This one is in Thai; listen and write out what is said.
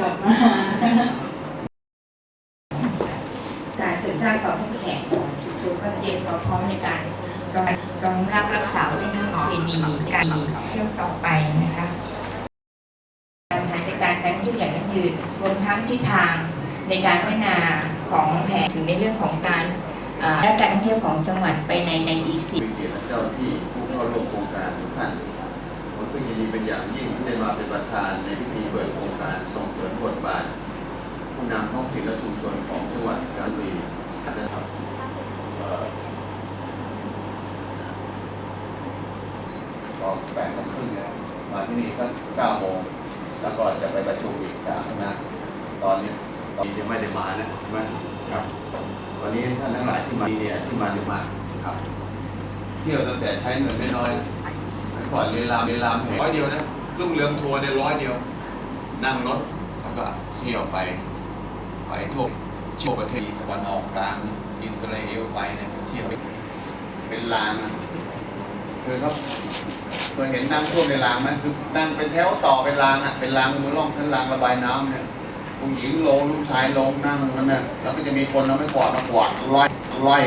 กลับมาการสืบทอดของผู้แข่งทุกๆก็เตรียมความพร้อมในการรองรองรับรักษาเรื่องของเพณีการเที่ยวต่อไปนะคะการหารจัดการการท่งเที่ยวอย่างยั่งยืนรวมทั้งทิศทางในการพัฒนาของแผนถึงในเรื่องของการและการท่องเที่ยวของจังหวัดไปในในอีกสิเป็นเจ้าที่ผู้เข้าร่วมโครงการทุกท่านผมซึ่งยินดีเป็นอย่างยิ่งที่ได้มาเป็นประธานในพิธีเปิดโครงการส่งเสริมบทบาทผู้ นำท้องถิ่นและชุมชนของจังหวัดกาญจนบุรีนะครับเอ่อก็แปดโมงครึ่งนะมาที่นี่ก็เก้าโมงแล้วก็จะไปประชุมอีกสามนะ ตอนนี้ตอนนี้ยังไม่ได้มานะใช่ไหมครับ วันนี้ท่านทั้งหลายที่มาเนี่ยที่มาจะมาครับ เที่ยวตั้งแต่ใช้เงินไม่น้อยเมื่อก่อนเรียนรามเรียนรามแห่งร้อยเดียวนะรุ่งเรืองทัวร์ได้ร้อยเดียว นั่งรถแล้วก็เที่ยวไป ไปทั่วทั่วประเทศตะวันออกกลางอิสราเอลไปเนี่ยเที่ยวเป็นลางคือเขาเคยเห็นนั่งท่วมในลางไหมคือนั่งเป็นแถวต่อเป็นลางอะเป็นลางมือล่องชั้นลางระบายน้ำเนี่ยผู้หญิงลงลูกชายลงนั่งมันเนี่ยแล้วก็จะมีคนเอาไม่กวาดมากวาดไล่ไล่